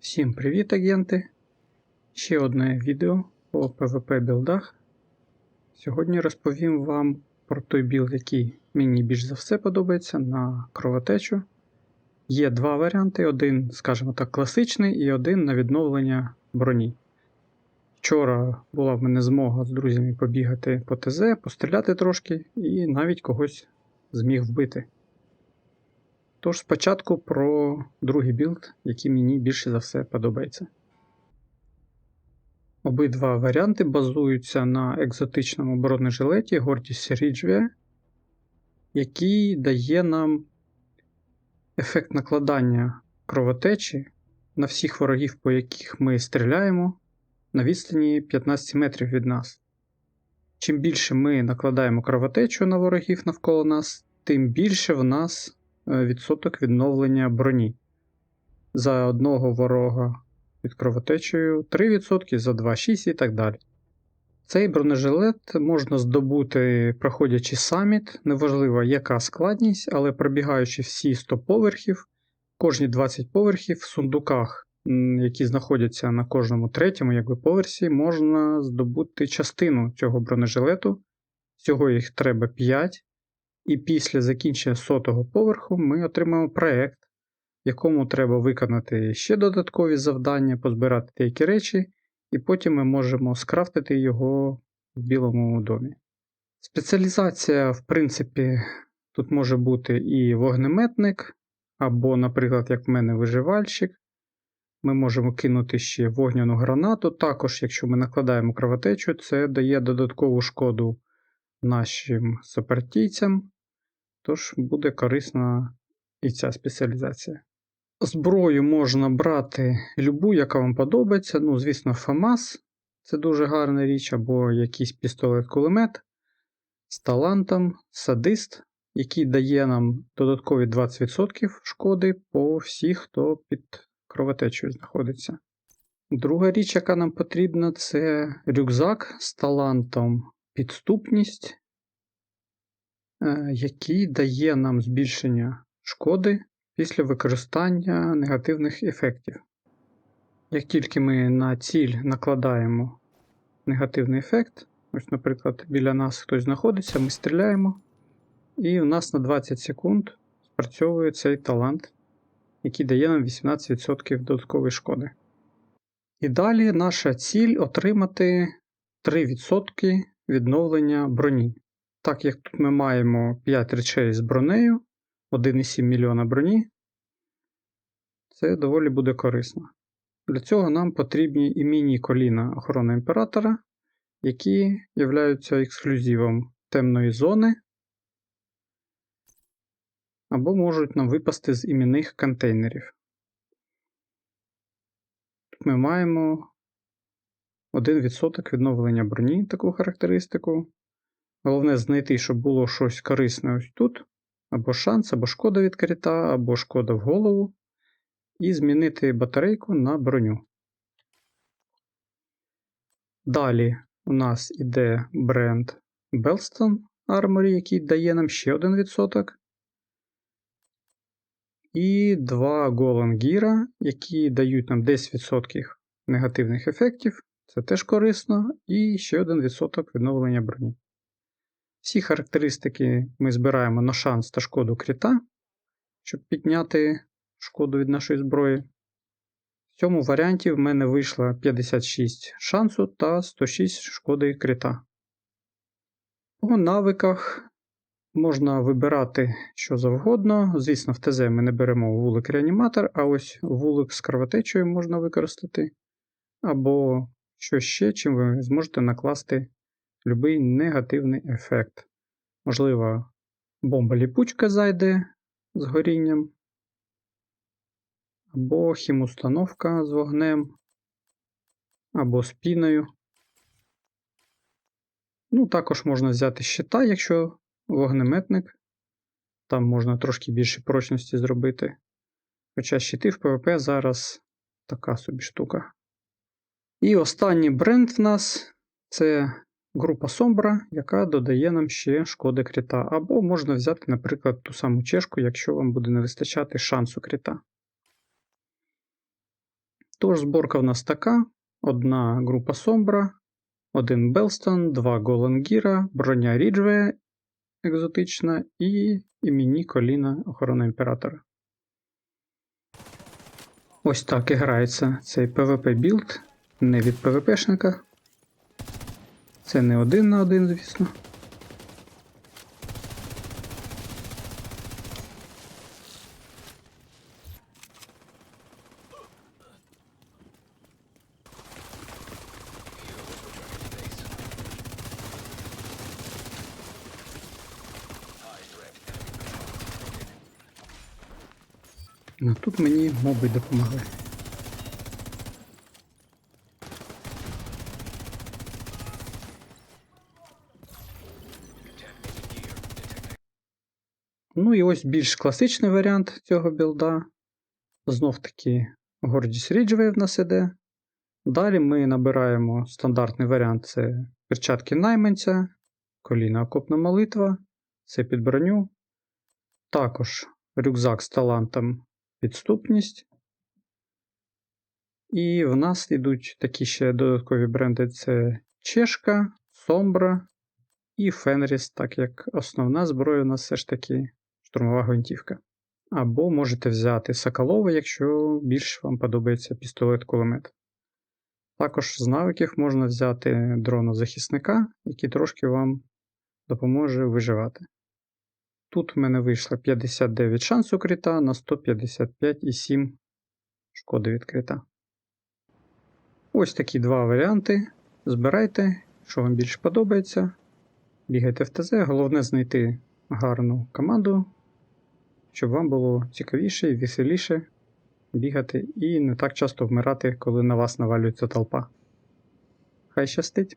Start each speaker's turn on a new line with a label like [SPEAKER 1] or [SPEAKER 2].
[SPEAKER 1] Всім привіт, агенти! Ще одне відео по PvP білдах. Сьогодні розповім вам про той білд, який мені більш за все подобається на кровотечу. Є два варіанти: один, скажімо так, класичний і один на відновлення броні. Вчора була в мене змога з друзями побігати по ТЗ, постріляти трошки і навіть когось зміг вбити. Тож спочатку про другий білд, який мені більше за все подобається. Обидва варіанти базуються на екзотичному бронежилеті Гордіс Ridgeway, який дає нам ефект накладання кровотечі на всіх ворогів, по яких ми стріляємо, на відстані 15 метрів від нас. Чим більше ми накладаємо кровотечу на ворогів навколо нас, тим більше в нас відсоток відновлення броні. За одного ворога під кровотечею 3%, за 2 6 і так далі. Цей бронежилет можна здобути, проходячи саміт, неважливо яка складність, але пробігаючи всі 100 поверхів, кожні 20 поверхів в сундуках, які знаходяться на кожному третьому якби, поверсі, можна здобути частину цього бронежилету. Всього їх треба 5. І після закінчення сотого поверху ми отримаємо проект, якому треба виконати ще додаткові завдання, позбирати деякі речі, і потім ми можемо скрафтити його в білому домі. Спеціалізація, в принципі, тут може бути і вогнеметник, або, наприклад, як в мене виживальщик. Ми можемо кинути ще вогняну гранату. Також, якщо ми накладаємо кровотечу, це дає додаткову шкоду нашим супартійцям, тож буде корисна і ця спеціалізація. Зброю можна брати любу, яка вам подобається. Ну, звісно, ФАМАС це дуже гарна річ, або якийсь пістолет-кулемет з талантом, садист, який дає нам додаткові 20% шкоди по всіх, хто під кровотечею знаходиться. Друга річ, яка нам потрібна, це рюкзак з талантом підступність, який дає нам збільшення шкоди після використання негативних ефектів. Як тільки ми на ціль накладаємо негативний ефект, ось, наприклад, біля нас хтось знаходиться, ми стріляємо, і у нас на 20 секунд спрацьовує цей талант, який дає нам 18% додаткової шкоди. І далі наша ціль отримати 3% відновлення броні. Так як тут ми маємо 5 речей з бронею, 1,7 мільйона броні, це доволі буде корисно. Для цього нам потрібні і міні-коліна охорони імператора, які являються ексклюзивом темної зони, або можуть нам випасти з іменних контейнерів. Тут ми маємо 1% відновлення броні, таку характеристику. Головне знайти, щоб було щось корисне ось тут, або шанс, або шкода від крита, або шкода в голову. І змінити батарейку на броню. Далі у нас іде бренд Belston Armory, який дає нам ще 1%. І два Gear, які дають нам 10% негативних ефектів. Це теж корисно. І ще 1% відновлення броні. Всі характеристики ми збираємо на шанс та шкоду кріта, щоб підняти шкоду від нашої зброї. В цьому варіанті в мене вийшло 56 шансу та 106 шкоди крита. По навиках можна вибирати що завгодно. Звісно, в ТЗ ми не беремо вулик реаніматор, а ось вулик з кровотечею можна використати. Або що ще, чим ви зможете накласти будь-який негативний ефект. Можливо, бомба ліпучка зайде з горінням, або хімустановка з вогнем, або з піною. Ну, також можна взяти щита, якщо вогнеметник. Там можна трошки більше прочності зробити. Хоча щити в ПВП зараз така собі штука. І останній бренд в нас це група Sombra, яка додає нам ще шкоди кріта. Або можна взяти, наприклад, ту саму чешку, якщо вам буде не вистачати шансу кріта. Тож зборка в нас така: одна група Сомбра, один Белстон, два Голенгіра, броня Ріджве екзотична і імені коліна охорони імператора. Ось так і грається цей PvP білд, не від PvPшника. Це не один на один, звісно. Ну тут мені моби допомогли. Ну і ось більш класичний варіант цього білда. Знов таки гордість Ridgeway в нас іде. Далі ми набираємо стандартний варіант це перчатки найманця, коліна окопна молитва, це під броню. Також рюкзак з талантом підступність. І в нас йдуть такі ще додаткові бренди: це Чешка, Сомбра і Фенріс, так як основна зброя у нас все ж таки штурмова гвинтівка. Або можете взяти Соколова, якщо більш вам подобається пістолет-кулемет. Також з навиків можна взяти дронозахисника, який трошки вам допоможе виживати. Тут в мене вийшло 59 шансу крита на 155,7 шкоди від крита. Ось такі два варіанти. Збирайте, що вам більше подобається. Бігайте в ТЗ, головне знайти гарну команду, щоб вам було цікавіше і веселіше бігати і не так часто вмирати, коли на вас навалюється толпа. Хай щастить!